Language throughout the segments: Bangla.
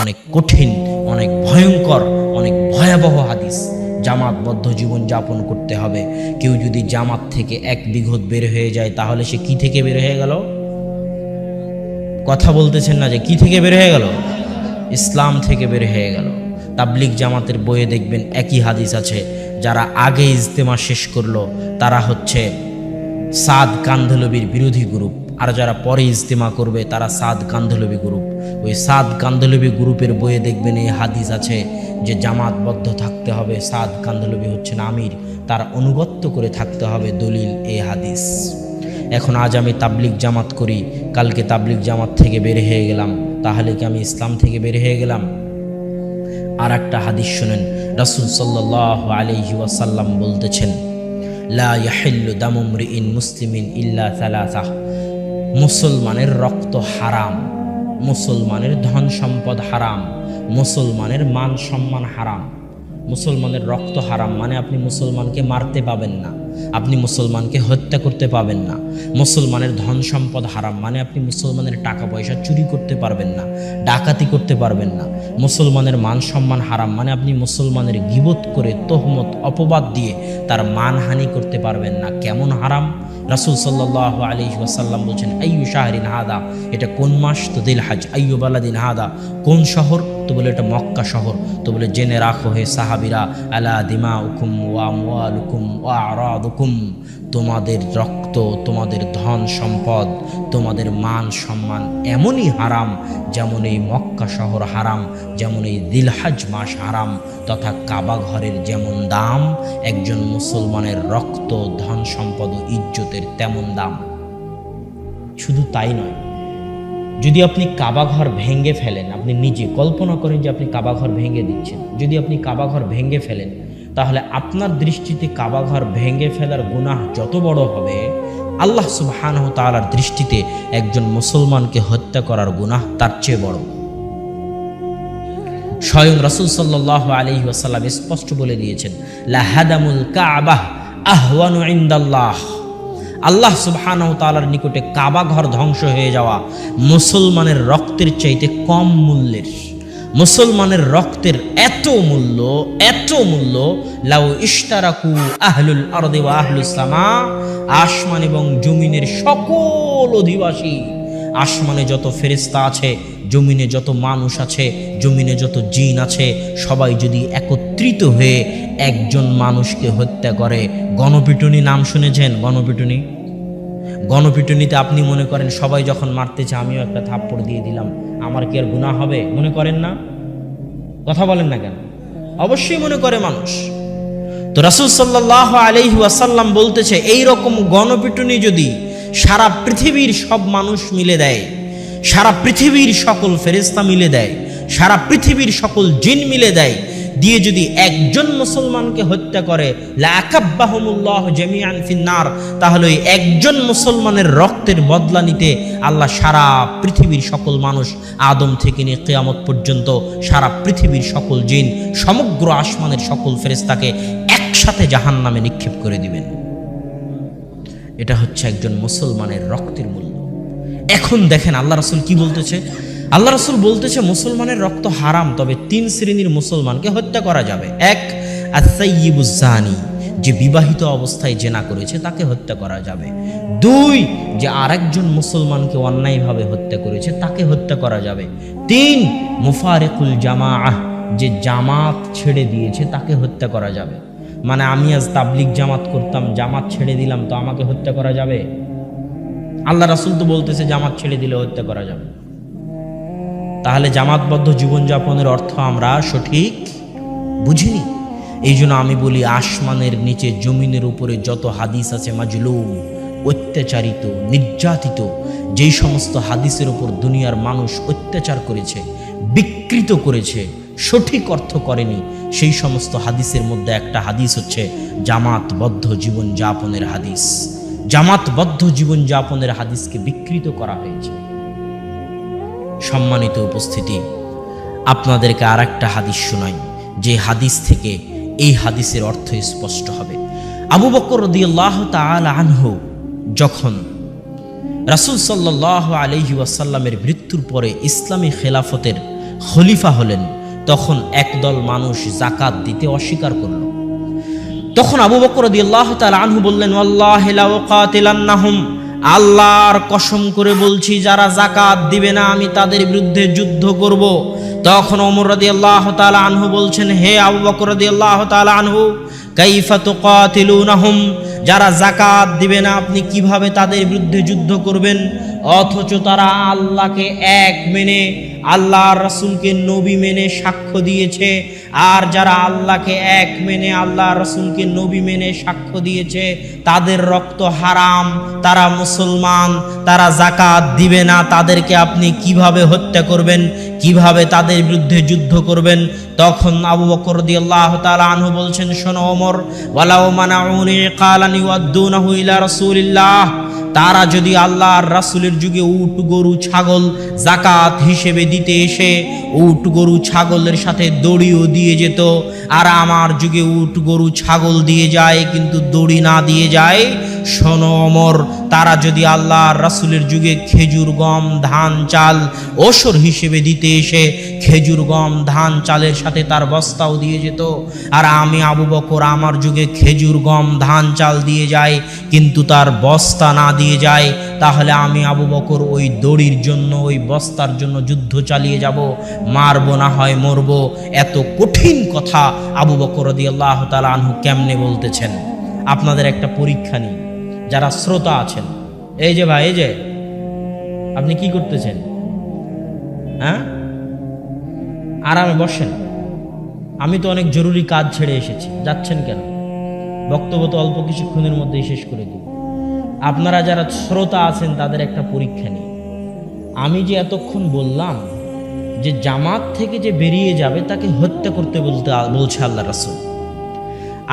অনেক কঠিন, অনেক ভয়ঙ্কর, অনেক ভয়াবহ হাদিস। জামাতবদ্ধ জীবন যাপন করতে হবে। কেউ যদি জামাত থেকে এক বিঘত বের হয়ে যায়, তাহলে সে কি থেকে বের হয়ে গেল? কথা বলতেছেন না যে কি থেকে বের হয়ে গেল? ইসলাম থেকে বের হয়ে গেল। তাবলিক জামাতের বইয়ে দেখবেন একই হাদিস আছে। যারা আগে ইজতেমা শেষ করল, তারা হচ্ছে সাদ কান্ধলবির বিরোধী গ্রুপ। আর যারা পরে ইজতেমা করবে, তারা সাদ কান্ধলবি গ্রুপ। ওই সাদ কান্ধলবি গ্রুপের বইয়ে দেখবেন এই হাদিস আছে যে জামাতবদ্ধ থাকতে হবে, সাদ কান্ধলবি হচ্ছেন আমির, তার অনুগত্য করে থাকতে হবে দলিল এই হাদিস। এখন আজ আমি তাবলিক জামাত করি, কালকে তাবলিক জামাত থেকে বের হয়ে গেলাম, তাহলে কি আমি ইসলাম থেকে বের হয়ে গেলাম? আর একটা হাদিস শুনেন, রাসুল সাল্লাহ আলহি ওয়াসাল্লাম বলতেছেন, লা মুসলিমিন ইল্লা মুসলমানের রক্ত হারাম। মুসলমানের ধন সম্পদ হারাম, মুসলমানের মান সম্মান হারাম। মুসলমানের রক্ত হারাম মানে আপনি মুসলমানকে মারতে পাবেন না, আপনি মুসলমানকে হত্যা করতে পাবেন না। মুসলমানের ধন সম্পদ হারাম মানে আপনি মুসলমানের টাকা পয়সা চুরি করতে পারবেন না, ডাকাতি করতে পারবেন না। মুসলমানের মান সম্মান হারাম মানে আপনি মুসলমানের গিবত করে, তহমত, অপবাদ দিয়ে তার মানহানি করতে পারবেন না। কেমন হারাম? রাসুল সাল্লাহ আলী ওয়াসাল্লাম বলছেন, আইয়ু শাহরিন হাদা? এটা কোন মাস? তো দিল হাজ আইয়ু বালাদিন হাদা? কোন শহর? তো বলে এটা মক্কা শহর। তো বলে, জেনে রাখো হে সাহাবিরা, আলা দিমা উকুম ওয়া মুআলুকুম ওয়া আরাদুকুম। তোমাদের রক্ত তোমাদের ধন সম্পদ, তোমাদের মান সম্মান এমনই হারাম যেমন এই মক্কা শহর হারাম, যেমন এই দিলহাজ মাস হারাম, তথা কাবা ঘরের যেমন দাম, একজন মুসলমানের রক্ত, ধন সম্পদ ও ইজ্জতের তেমন দাম। শুধু তাই নয়, যদি আপনি কাবাঘর ভেঙে ফেলেন, আপনি নিজে কল্পনা করেন যে আপনি কাবাঘর ভেঙে দিচ্ছেন। যদি আপনি কাবাঘর ভেঙে ফেলেন, তাহলে আপনার দৃষ্টিতে কাবাঘর ভেঙে ফেলার গুনাহ যত বড় হবে আল্লাহ সুবহানাহ তাআলার দৃষ্টিতে একজন মুসলমানকে হত্যা করার গুনাহ তার চেয়ে বড়। স্বয়ং রসুল সাল্লাল্লাহু আলাইহি ওয়াসাল্লাম স্পষ্ট বলে দিয়েছেন লাহাদামুল কাবাহ আহওয়ানু ইনদাল্লাহ। আল্লাহ সুবহানাহু তালার নিকটে কাবা ঘর ধ্বংস হয়ে যাওয়া মুসলমানের রক্তের চাইতে কম মূল্যের। মুসলমানের রক্তের এত মূল্য এত মূল্য, লাউ ইশতারাকু আহলুল আরদি ওয়া আহলুস সামা, আসমান এবং জমিনের সকল অধিবাসী, আসমানে যত ফেরেস্তা আছে, জমিনে যত মানুষ আছে, জমিনে যত জিন আছে, সবাই যদি একত্রিত হয়ে একজন মানুষকে হত্যা করে, গণপিটুনি নাম শুনেছেন? গণপিটুনি? গণপিটুনিতে আপনি মনে করেন সবাই যখন মারতেছে আমিও একটা থাপ্পড় দিয়ে দিলাম। আমার কি আর গুণা হবে? মনে করেন না? কথা বলেন না কেন? অবশ্যই মনে করে মানুষ। তো রাসুল সাল্লাহ আলহি ওয়াসাল্লাম বলতেছে এই রকম গণপিটুনি যদি সারা পৃথিবীর সব মানুষ মিলে দেয়, সারা পৃথিবীর সকল ফেরেস্তা মিলে দেয়, সারা পৃথিবীর সকল জিন মিলে দেয় দিয়ে যদি একজন মুসলমানকে হত্যা করে ফিন্নার, তাহলে একজন মুসলমানের রক্তের বদলা নিতে আল্লাহ সারা পৃথিবীর সকল মানুষ আদম থেকে নিয়ে কেয়ামত পর্যন্ত সারা পৃথিবীর সকল জিন, সমগ্র আসমানের সকল ফেরেস্তাকে একসাথে জাহান নামে নিক্ষেপ করে দিবেন। এটা হচ্ছে একজন মুসলমানের রক্তের মূল্য। এখন দেখেন আল্লাহ রসুল কি বলতেছে? আল্লাহ রসুল বলতেছে, মুসলমানের রক্ত হারাম, তবে তিন শ্রেণির মুসলমানকে হত্যা করা যাবে। এক আসাইবুজানি যে বিবাহিত অবস্থায় জেনা করেছে, তাকে হত্যা করা যাবে। দুই, যে আরেকজন মুসলমানকে অন্যায়ভাবে হত্যা করেছে, তাকে হত্যা করা যাবে। তিন, মুফারেকুল জামাআহ, যে জামাত ছেড়ে দিয়েছে, তাকে হত্যা করা যাবে। মানে আমি আজ তাবলিক জামাত করতাম, জামাত ছেড়ে দিলাম, তো আমাকে হত্যা করা যাবে? আল্লাহ রাসুল তো বলতেছে, জামাত ছেড়ে দিলে হত্যা করা যাবে। তাহলে জামাতবদ্ধ জীবনযাপনের অর্থ আমরা সঠিক বুঝিনি। এই জন্য আমি বলি, আসমানের নিচে, জমিনের উপরে যত হাদিস আছে, মাজলুম, অত্যাচারিত, নির্যাতিত, যেই সমস্ত হাদিসের উপর দুনিয়ার মানুষ অত্যাচার করেছে, বিকৃত করেছে, সঠিক অর্থ করেনি, সেই সমস্ত হাদিসের মধ্যে একটা হাদিস হচ্ছে জামাতবদ্ধ জীবনযাপনের হাদিস। জামাতবদ্ধ জীবনযাপনের হাদিসকে বিকৃত করা হয়েছে। সম্মানিত উপস্থিতি। আপনাদেরকে আর একটা হাদিস শোনাই, যে হাদিস থেকে এই হাদিসের অর্থ স্পষ্ট হবে। আবু বকর রদিয়াল্লাহ তাল আনহু যখন রাসুল সাল্লাহ আলহি ওয়াসাল্লামের মৃত্যুর পরে ইসলামী খেলাফতের খলিফা হলেন, তখন একদল মানুষ জাকাত দিতে অস্বীকার করল। তখন আবু বকর আল্লাহ আনহু বললেন, আল্লাহ আল্লাহর কসম করে বলছি, যারা জাকাত দিবে না, আমি তাদের বিরুদ্ধে যুদ্ধ করব। তখন অমর আল্লাহ আনহু বলছেন, হে আবু বকর আল্লাহ আনহু, কাইফা তুকাতিলুনাহুম? যারা জাকাত দিবে না, আপনি কীভাবে তাদের বিরুদ্ধে যুদ্ধ করবেন? অথচ তারা আল্লাহকে এক মেনে, আল্লাহর রসুলকে নবী মেনে সাক্ষ্য দিয়েছে। আর যারা আল্লাহকে এক মেনে আল্লাহ রসুলকে নবী মেনে সাক্ষ্য দিয়েছে, তাদের রক্ত হারাম, তারা মুসলমান, তারা জাকাত দিবে না। তাদেরকে আপনি কীভাবে হত্যা করবেন? কীভাবে তাদের বিরুদ্ধে যুদ্ধ করবেন? তখন আবু বকর রাদিয়াল্লাহু তাআলা আনহু বলছেন, শোনো ওমর, ওয়ালাউ মানাউনি কালানি ওয়াদ্দুনাহু ইলা রাসূলিল্লাহ। তারা যদি আল্লাহর রাসূলের যুগে উট, গরু, ছাগল জাকাত হিসেবে দিতে এসে উট, গরু, ছাগলের সাথে দড়িও দিয়ে যেত, আর আমার যুগে উট, গরু, ছাগল দিয়ে যায়, কিন্তু দড়ি না দিয়ে যায় শোনো অমর, তারা যদি আল্লাহ রাসূলের যুগে খেজুর, গম, ধান, চাল ওসর হিসেবে দিতে এসে খেজুর, গম, ধান, চালের সাথে তার বস্তাও দিয়ে যেত, আর আমি আবু বকর আমার যুগে খেজুর, গম, ধান, চাল দিয়ে যায় কিন্তু তার বস্তা না দিয়ে যায় তাহলে আমি আবু বকর ওই দড়ির জন্য, ওই বস্তার জন্য যুদ্ধ চালিয়ে যাব, মারব না হয়, মরব। এত কঠিন কথা আবু বকর দিয়ে আল্লাহ তালা আনহু কেমনে বলতেছেন? আপনাদের একটা পরীক্ষা নিই। যারা শ্রোতা আছেন। এই যে ভাই, এই যে। আপনি কি করতেছেন? হ্যাঁ? আরামে বসেন। আমি তো অনেক জরুরি কাজ ছেড়ে এসেছি। যাচ্ছেন কেন? বক্তব্য তো অল্প কিছুক্ষণের মধ্যেই শেষ করে দিব আপনারা যারা শ্রোতা আছেন, তাদের একটা পরীক্ষা নিই। আমি যে এতক্ষণ বললাম যে জামাত থেকে যে বেরিয়ে যাবে, তাকে হত্যা করতে বলতে বলছে আল্লাহ রাসুল।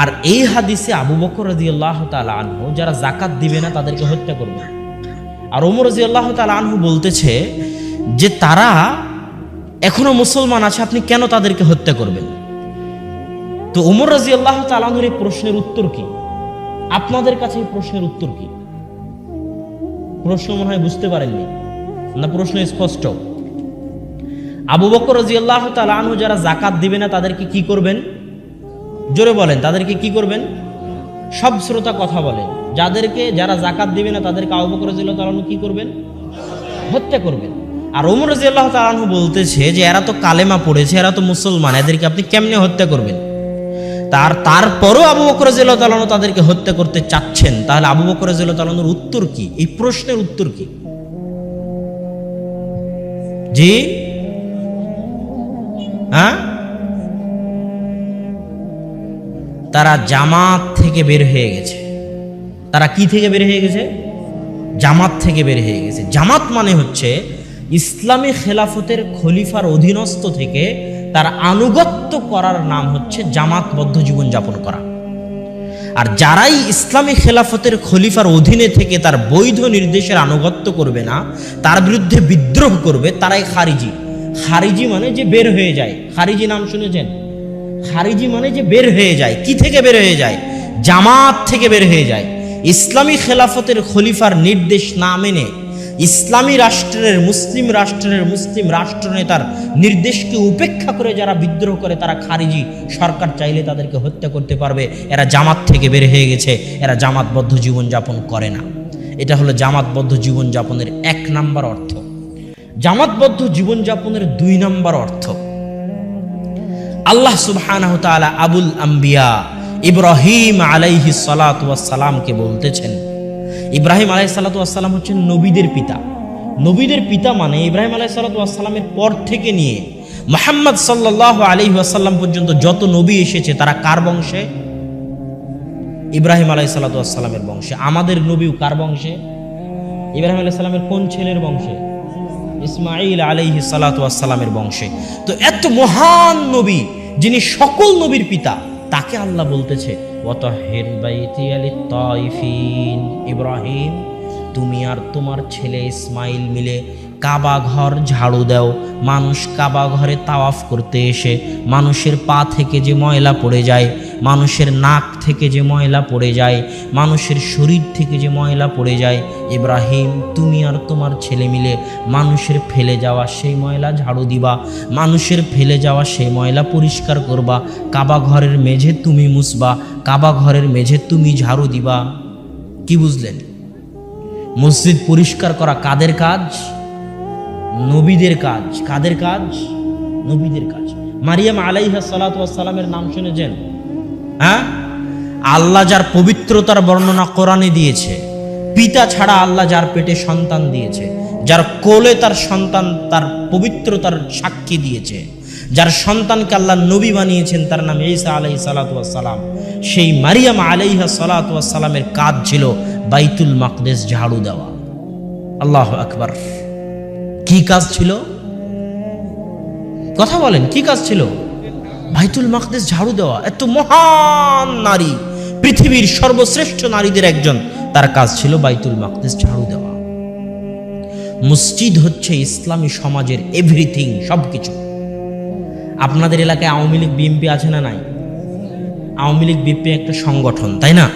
আর এই হাদিসে আবু বকর রাজি আল্লাহ আনহু, যারা জাকাত দিবে না, তাদেরকে হত্যা করবে। আর ওমর রাজি আল্লাহ আনহু বলতেছে যে, তারা এখনও মুসলমান আছে, আপনি কেন তাদেরকে হত্যা করবেন? তো ওমর রাজি আল্লাহ তালাহুর এই প্রশ্নের উত্তর কি? আপনাদের কাছে এই প্রশ্নের উত্তর কি? প্রশ্ন মনে হয় বুঝতে পারেননি। না, প্রশ্ন স্পষ্ট। আবু বকর রাজি আল্লাহ তালাহু যারা জাকাত দিবে না, তাদেরকে কি করবেন? জোরে বলেন, তাদেরকে কি করবেন? সব শ্রোতা কথা বলেন। যাদেরকে যারা জাকাত দিবে না, তাদেরকে আবু বকর রাজি আল্লাহ তালাহু কি করবেন? হত্যা করবেন। আর ওমর রাজি আল্লাহ তালাহু বলতেছে যে, এরা তো কালেমা পড়েছে, এরা তো মুসলমান, এদেরকে আপনি কেমনে হত্যা করবেন? তার তারপরও আবু বকর তালানো তাদেরকে হত্যা করতে চাচ্ছেন। তাহলে আবু বকর তালানোর উত্তর কি? এই প্রশ্নের উত্তর কি? জি? হ্যাঁ? তারা জামাত থেকে বের হয়ে গেছে। তারা কি থেকে বের হয়ে গেছে? জামাত থেকে বের হয়ে গেছে। জামাত মানে হচ্ছে ইসলামী খেলাফতের খলিফার অধীনস্থ থেকে তার আনুগত্য করার নাম হচ্ছে জামাতবদ্ধ জীবনযাপন করা। আর যারাই ইসলামী খেলাফতের খলিফার অধীনে থেকে তার বৈধ নির্দেশের আনুগত্য করবে না, তার বিরুদ্ধে বিদ্রোহ করবে, তারাই খারিজি। খারিজি মানে যে বের হয়ে যায়। খারিজি নাম শুনেছেন? খারিজি মানে যে বের হয়ে যায়, কি থেকে বের হয়ে যায়? জামাত থেকে বের হয়ে যায়। ইসলামী খেলাফতের খলিফার নির্দেশ না মেনে ইসলামী রাষ্ট্রের মুসলিম রাষ্ট্রের মুসলিম রাষ্ট্রনেতার নির্দেশকে উপেক্ষা করে যারা বিদ্রোহ করে, তারা খারিজি সরকার চাইলে তাদেরকে হত্যা করতে পারবে। এরা জামাত থেকে বের হয়ে গেছে, এরা জামাতবদ্ধ জীবনযাপন করে না। এটা হলো জামাতবদ্ধ জীবনযাপনের এক নাম্বার অর্থ। জামাতবদ্ধ জীবনযাপনের দুই নাম্বার অর্থ। আল্লাহ সুবহানাহ তাআলা আবুল আম্বিয়া ইব্রাহিম আলাইহি সালামকে বলতেছেন। ইব্রাহিম আলাই সালাতাম হচ্ছেন নবীদের পিতা। নবীদের পিতা মানে ইব্রাহিম আলাই সালাতামের পর থেকে নিয়ে মোহাম্মদ সাল্লাহ আলি আসাল্লাম পর্যন্ত যত নবী এসেছে, তারা কার বংশে? ইব্রাহিম আলাই সালাতামের বংশে। আমাদের নবীও কার বংশে? ইব্রাহিম আলাই সাল্লামের কোন ছেলের বংশে? ইসমাইল আলাইহি সালাতামের বংশে। তো এত মহান নবী, যিনি সকল নবীর পিতা, তাকে আল্লাহ বলতেছে ইব্রাহিম, তুমি আর তোমার ছেলে ইসমাইল মিলে কাবা ঘর ঝাড়ু দাও। মানুষ কাবা ঘরে তাওয়াফ করতে এসে মানুষের পা থেকে যে ময়লা পড়ে যায়, মানুষের নাক থেকে যে ময়লা পড়ে যায়, মানুষের শরীর থেকে যে ময়লা পড়ে যায়, ইব্রাহিম, তুমি আর তোমার ছেলে মিলে মানুষের ফেলে যাওয়া সেই ময়লা ঝাড়ু দিবা, মানুষের ফেলে যাওয়া সেই ময়লা পরিষ্কার করবা কাবা ঘরের মেঝে তুমি মুছবা কাবা ঘরের মেঝে তুমি ঝাড়ু দিবা। কি বুঝলেন? মসজিদ পরিষ্কার করা কাদের কাজ? নবীদের কাজ। কাদের কাজ? নবীদের কাজ। মারিয়াম আলাইহা সালামের নাম শুনেছেন হ্যাঁ? আল্লাহ যার পবিত্রতার বর্ণনা কোরআনে দিয়েছে, পিতা ছাড়া আল্লাহ যার পেটে সন্তান দিয়েছে, যার কোলে তার সন্তান, তার পবিত্রতার সাক্ষী দিয়েছে, যার সন্তানকে আল্লাহ নবী বানিয়েছেন, তার নাম ঈসা আলাই সালাম সেই মারিয়াম আলাইহা সালামের কাজ ছিল বাইতুল মাকদেস ঝাড়ু দেওয়া। আল্লাহ আকবার। কি কাজ ছিল? কথা বলেন, কি কাজ ছিল? বাইতুল মাকদেস ঝাড়ু দেওয়া। এত মহান নারী, পৃথিবীর সর্বশ্রেষ্ঠ নারীদের একজন। তার কাজ ছিল বাইতুল মাকদেস ঝাড়ু দেওয়া। মসজিদ হচ্ছে ইসলামী সমাজের এভরিথিং সব কিছু আপনাদের এলাকায় আওয়ামী লীগ বিএনপি আছে না নাই? আওয়ামী লীগ বিএনপি একটা সংগঠন, তাই না?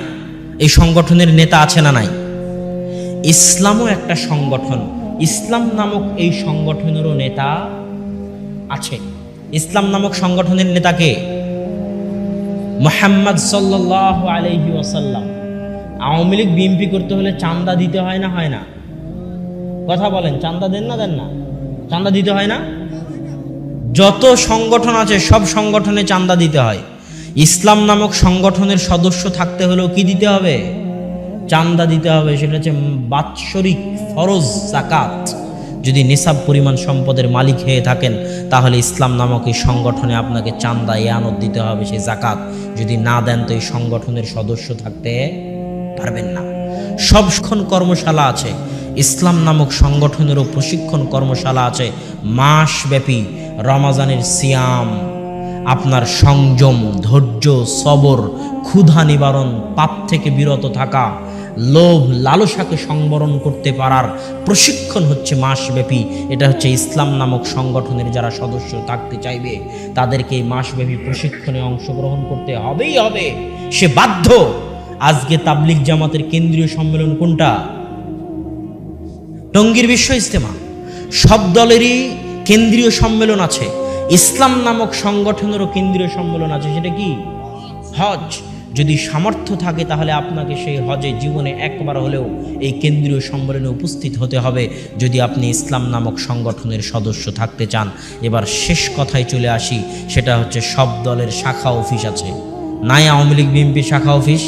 এই সংগঠনের নেতা আছে না নাই? ইসলামও একটা সংগঠন। ইসলাম নামক এই সংগঠনেরও নেতা আছে। ইসলাম নামক সংগঠনের নেতাকে মোহাম্মদ সাল্লাহ আলহি ওসাল্লাম আওয়ামী লীগ বিএনপি করতে হলে চান্দা দিতে হয় না হয় না? কথা বলেন, চান্দা দেন না দেন না? চান্দা দিতে হয় না? যত সংগঠন আছে, সব সংগঠনে চান্দা দিতে হয়। ইসলাম নামক সংগঠনের সদস্য থাকতে হলেও কি দিতে হবে? চান্দা দিতে হবে, সেটা হচ্ছে বাৎসরিক ফরজ জাকাত যদি নিসাব পরিমাণ সম্পদের মালিক হয়ে থাকেন, তাহলে ইসলাম নামক এই সংগঠনে আপনাকে চান্দা, ইয়ানত দিতে হবে, সেই জাকাত যদি না দেন, তো এই সংগঠনের সদস্য থাকতে পারবেন না। সবক্ষণ কর্মশালা আছে, ইসলাম নামক সংগঠনেরও প্রশিক্ষণ কর্মশালা আছে, মাসব্যাপী রমাজানের সিয়াম, আপনার সংযম, ধৈর্য, সবর, ক্ষুধা নিবারণ, পাপ থেকে বিরত থাকা লোভ লালসাকে সংবরণ করতে পারার প্রশিক্ষণ হচ্ছে মাসব্যাপী। এটা হচ্ছে ইসলাম নামক সংগঠনের যারা সদস্য থাকতে চাইবে, তাদেরকে এই মাসব্যাপী প্রশিক্ষণে অংশগ্রহণ করতে হবেই হবে। সে বাধ্য। আজকে তাবলিক জামাতের কেন্দ্রীয় সম্মেলন কোনটা? টঙ্গীর বিশ্ব ইস্তেমা সব দলেরই কেন্দ্রীয় সম্মেলন আছে। ইসলাম নামক সংগঠনেরও কেন্দ্রীয় সম্মেলন আছে, সেটা কি? হজ। যদি সামর্থ্য থাকে, তাহলে আপনাকে সেই হজে জীবনে একবার হলেও এই কেন্দ্রীয় সম্মেলনে উপস্থিত হতে হবে। যদি আপনি ইসলাম নামক সংগঠনের সদস্য থাকতে চান, এবার শেষ কথায় চলে আসি। সেটা হচ্ছে সব দলের শাখা অফিস আছে। নাই আওয়ামী লীগ, বিএনপি শাখা অফিস।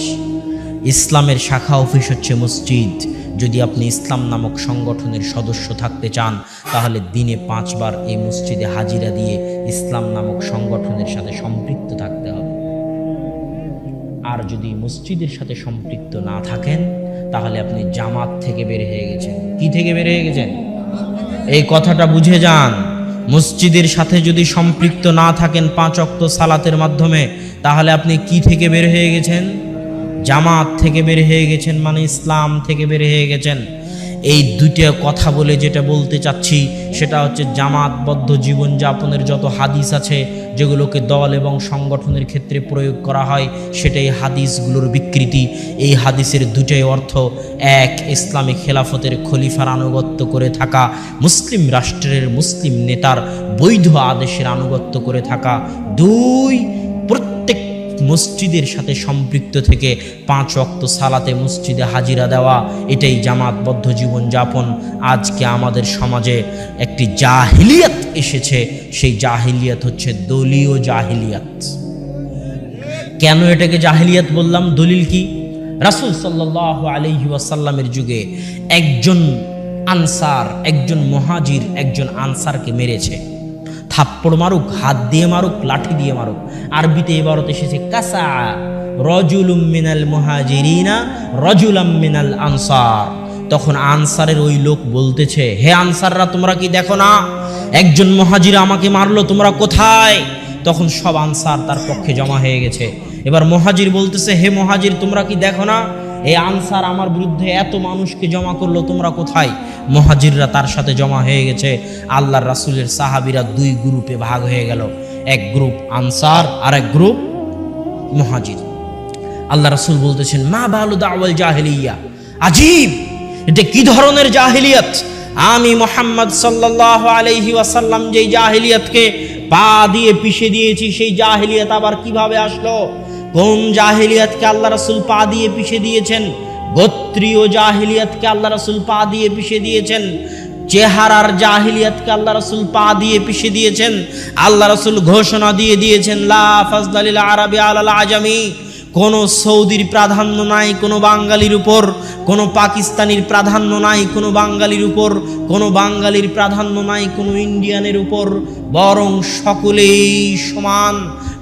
ইসলামের শাখা অফিস হচ্ছে মসজিদ। যদি আপনি ইসলাম নামক সংগঠনের সদস্য থাকতে চান, তাহলে দিনে পাঁচবার এই মসজিদে হাজিরা দিয়ে ইসলাম নামক সংগঠনের সাথে সম্পৃক্ত থাকতে হবে। যদি মসজিদের সাথে সম্পৃক্ত না থাকেন, তাহলে আপনি জামাত থেকে বের হয়ে গেছেন। কি থেকে বের হয়ে গেছেন? এই কথাটা বুঝে যান। মসজিদের সাথে যদি সম্পৃক্ত না থাকেন পাঁচ অক্ত সালাতের মাধ্যমে, তাহলে আপনি কি থেকে বের হয়ে গেছেন? জামাত থেকে বের হয়ে গেছেন মানে ইসলাম থেকে বের হয়ে গেছেন। এই দুইটা কথা বলে যেটা বলতে চাচ্ছি, সেটা হচ্ছে জামাতবদ্ধ জীবনযাপনের যত হাদিস আছে, যেগুলোকে দল এবং সংগঠনের ক্ষেত্রে প্রয়োগ করা হয়, সেটাই হাদিসগুলোর বিকৃতি। এই হাদিসের দুটাই অর্থ, এক, ইসলামী খেলাফতের খলিফার আনুগত্য করে থাকা, মুসলিম রাষ্ট্রের মুসলিম নেতার বৈধ আদেশের আনুগত্য করে থাকা। দুই, প্রত্যেক মসজিদের সাথে সম্পৃক্ত থেকে পাঁচ অক্ত সালাতে মসজিদে হাজিরা দেওয়া, এটাই জামাতবদ্ধ জীবনযাপন আজকে আমাদের সমাজে একটি জাহিলিয়াত এসেছে, সেই জাহিলিয়াত হচ্ছে দলীয় জাহিলিয়াত। কেন এটাকে জাহিলিয়াত বললাম? দলিল কি? রাসুল সাল্লাহ আলহি ওয়াসাল্লামের যুগে একজন আনসার, একজন মহাজির, একজন আনসারকে মেরেছে। থাপ্পড় মারুক, হাত দিয়ে মারুক, লাঠি দিয়ে মারুক। আরবিতে এবারত এসেছে, কাসা রজুলুম মিনাল মুহাজিরিনা, রজুলাম মিনাল আনসার। তখন আনসারের ওই লোক বলতেছে, হে আনসাররা, তোমরা কি দেখো না? একজন মহাজির আমাকে মারলো, তোমরা কোথায়? তখন সব আনসার তার পক্ষে জমা হয়ে গেছে। এবার মহাজির বলতেছে, হে মহাজির, তোমরা কি দেখো না? এই আনসার আমার বিরুদ্ধে এত মানুষকে জমা করল, তোমরা কোথায়? মহাজিররা তার সাথে জমা হয়ে গেছে। আল্লাহর রাসুলের সাহাবিরা দুই গ্রুপে ভাগ হয়ে গেল। এক গ্রুপ আনসার আর এক গ্রুপ মহাজির। আল্লাহ রাসুল বলতেছেন, মা বালু দাওয়াল জাহেলিয়া? আজীব! এটা কি ধরনের জাহিলিয়াত? আমি মোহাম্মদ সাল্লাল্লাহু আলাইহি ওয়াসাল্লাম যেই জাহিলিয়াতকে পা দিয়ে পিষে দিয়েছি, সেই জাহিলিয়াত আবার কীভাবে আসলো? কোন জাহিলিয়াতকে আল্লাহ রাসুল পা দিয়ে পিষে দিয়েছেন? গোত্রীয় জাহিলিয়াতকে আল্লাহ রাসূল পা দিয়ে পিষে দিয়েছেন, চেহারার জাহিলিয়াতকে আল্লাহ রাসূল পা দিয়ে পিষে দিয়েছেন, আল্লাহ রাসূল ঘোষণা দিয়ে দিয়েছেন, লা ফাজদালিল আরাবি আলাল আজামি, কোনো সৌদির প্রাধান্য নাই, কোনো বাঙালির উপর, কোনো পাকিস্তানির প্রাধান্য নাই, কোনো বাঙালির উপর, কোনো বাঙালির প্রাধান্য নাই, কোনো ইন্ডিয়ানের উপর, বরং সকলেই সমান।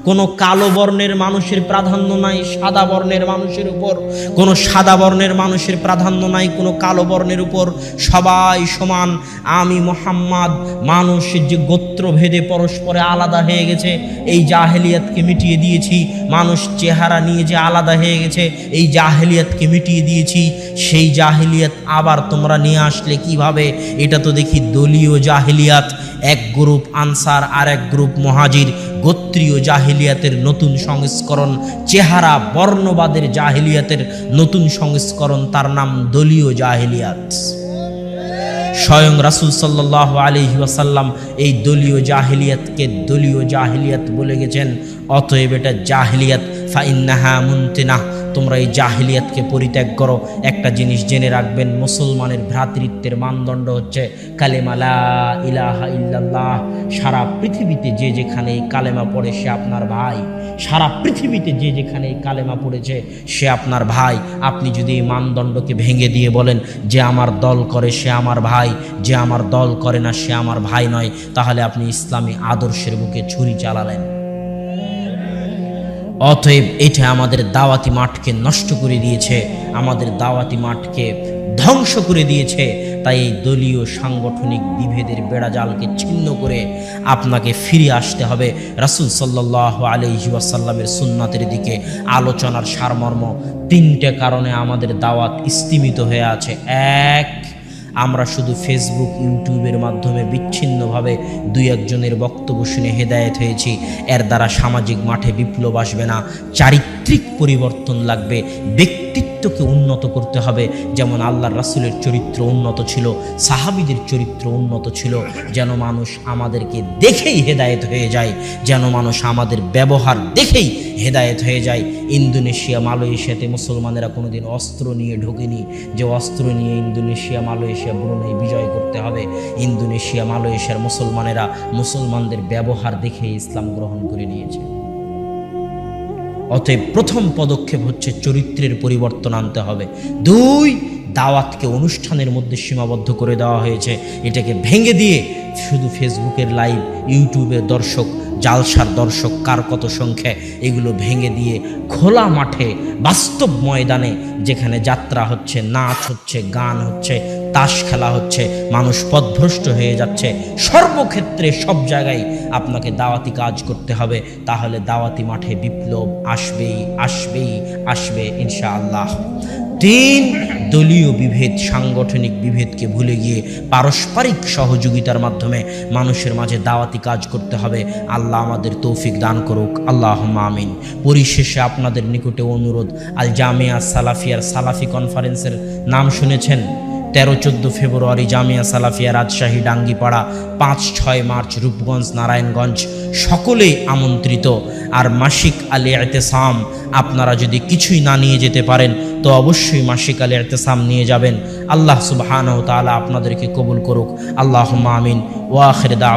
কোনো কালো বর্ণের মানুষের প্রাধান্য নাই, সাদা বর্ণের মানুষের উপর। কোনো সাদা বর্ণের মানুষের প্রাধান্য নাই, কোনো কালো বর্ণের উপর। সবাই সমান। আমি মোহাম্মদ মানুষের যে গোত্রভেদে পরস্পরে আলাদা হয়ে গেছে, এই জাহেলিয়াতকে মিটিয়ে দিয়েছি। মানুষ চেহারা নিয়ে যে আলাদা হয়ে গেছে, এই জাহেলিয়াতকে মিটিয়ে দিয়েছি। সেই জাহেলিয়াত আবার তোমরা নিয়ে আসলে কীভাবে? এটা তো দেখি দলীয় জাহেলিয়াত। এক গ্রুপ আনসার আর এক গ্রুপ মহাজির। গোত্রীয় জাহিলিয়াতের নতুন সংস্করণ, চেহারা বর্ণবাদের জাহিলিয়াতের নতুন সংস্করণ, তার নাম দলীয় জাহিলিয়াত। স্বয়ং রাসুল সাল্লাহ আলি ওয়াসাল্লাম এই দলীয় জাহিলিয়াতকে দলীয় জাহিলিয়াত বলে গেছেন। অতএব এটা জাহিলিয়াত, ফাইন্নাহা মুনতিনাহ। তোমরা এই জাহিলিয়াতকে পরিত্যাগ করো। একটা জিনিস জেনে রাখবেন, মুসলমানের ভ্রাতৃত্বের মানদণ্ড হচ্ছে কালেমা লা ইলাহা ইল্লাল্লাহ। সারা পৃথিবীতে যে যেখানে কালেমা পড়ে সে আপনার ভাই। সারা পৃথিবীতে যে যেখানে কালেমা পড়েছে সে আপনার ভাই। আপনি যদি এই মানদণ্ডকে ভেঙে দিয়ে বলেন, যে আমার দল করে সে আমার ভাই, যে আমার দল করে না সে আমার ভাই নয়, তাহলে আপনি ইসলামী আদর্শের বুকে ছুরি চালালেন। অতএব এটা আমাদের দাওয়াতি মাঠকে নষ্ট করে দিয়েছে, আমাদের দাওয়াতি মাঠকে ধ্বংস করে দিয়েছে। তাই এই দলীয় সাংগঠনিক বিভেদের বেড়াজালকে ছিন্ন করে আপনাকে ফিরে আসতে হবে। রাসুল সাল্লাহ আলহি ওয়াসাল্লামের সুন্নাতের দিকে আলোচনার সারমর্ম তিনটে কারণে আমাদের দাওয়াত স্তিমিত হয়ে আছে। এক আমরা শুধু ফেসবুক ইউটিউবের মাধ্যমে বিচ্ছিন্নভাবে দুই একজনের বক্তব্য শুনে হেদায়েত হয়েছি। এর দ্বারা সামাজিক মাঠে বিপ্লব আসবে না, চারিত্রিক পরিবর্তন লাগবে ব্যক্তিত্বকে উন্নত করতে হবে। যেমন আল্লাহর রাসুলের চরিত্র উন্নত ছিল, সাহাবিদের চরিত্র উন্নত ছিল। যেন মানুষ আমাদেরকে দেখেই হেদায়েত হয়ে যায়, যেন মানুষ আমাদের ব্যবহার দেখেই হেদায়েত হয়ে যায়। ইন্দোনেশিয়া, মালয়েশিয়াতে মুসলমানেরা কোনোদিন অস্ত্র নিয়ে ঢোকেনি যে অস্ত্র নিয়ে ইন্দোনেশিয়া, মালয়েশিয়া, ব্রুনেই বিজয় করতে হবে। ইন্দোনেশিয়া, মালয়েশিয়ার মুসলমানেরা মুসলমানদের ব্যবহার দেখে ইসলাম গ্রহণ করে নিয়েছে। অতএব প্রথম পদক্ষেপ হচ্ছে চরিত্রের পরিবর্তন আনতে হবে। দুই, দাওয়াতকে অনুষ্ঠানের মধ্যে সীমাবদ্ধ করে দেওয়া হয়েছে। এটাকে ভেঙে দিয়ে শুধু ফেসবুকের লাইভ ইউটিউবের দর্শক জালসার দর্শক কার কত সংখ্যা, এগুলো ভেঙে দিয়ে খোলা মাঠে, বাস্তব ময়দানে, যেখানে যাত্রা হচ্ছে, নাচ হচ্ছে, গান হচ্ছে, তাস খেলা হচ্ছে, মানুষ পথভ্রষ্ট হয়ে যাচ্ছে। সর্বক্ষেত্রে সব জায়গায় আপনাকে দাওয়াতি কাজ করতে হবে, তাহলে দাওয়াতি মাঠে বিপ্লব আসবেই আসবেই, আসবে ইনশাআল্লাহ। তিন দলীয় বিভেদ, সাংগঠনিক বিভেদকে ভুলে গিয়ে পারস্পরিক সহযোগিতার মাধ্যমে মানুষের মাঝে দাওয়াতি কাজ করতে হবে। আল্লাহ আমাদের তৌফিক দান করুক। আল্লাহ আমিন। পরিশেষে আপনাদের নিকটে অনুরোধ আল জামিয়া সালাফিয়ার সালাফি কনফারেন্সের নাম শুনেছেন? তেরো চোদ্দ ফেব্রুয়ারি জামিয়া সালাফিয়া রাজশাহী, ডাঙ্গিপাড়া, পাঁচ ছয় মার্চ রূপগঞ্জ, নারায়ণগঞ্জ, সকলেই আমন্ত্রিত। আর মাসিক আলী এতেসাম আপনারা যদি কিছুই না নিয়ে যেতে পারেন, তো অবশ্যই মাসিক আলী এতেসাম নিয়ে যাবেন। আল্লাহ সুবাহান তালা আপনাদেরকে কবুল করুক। আল্লাহ আমিন। ওয়াখের দা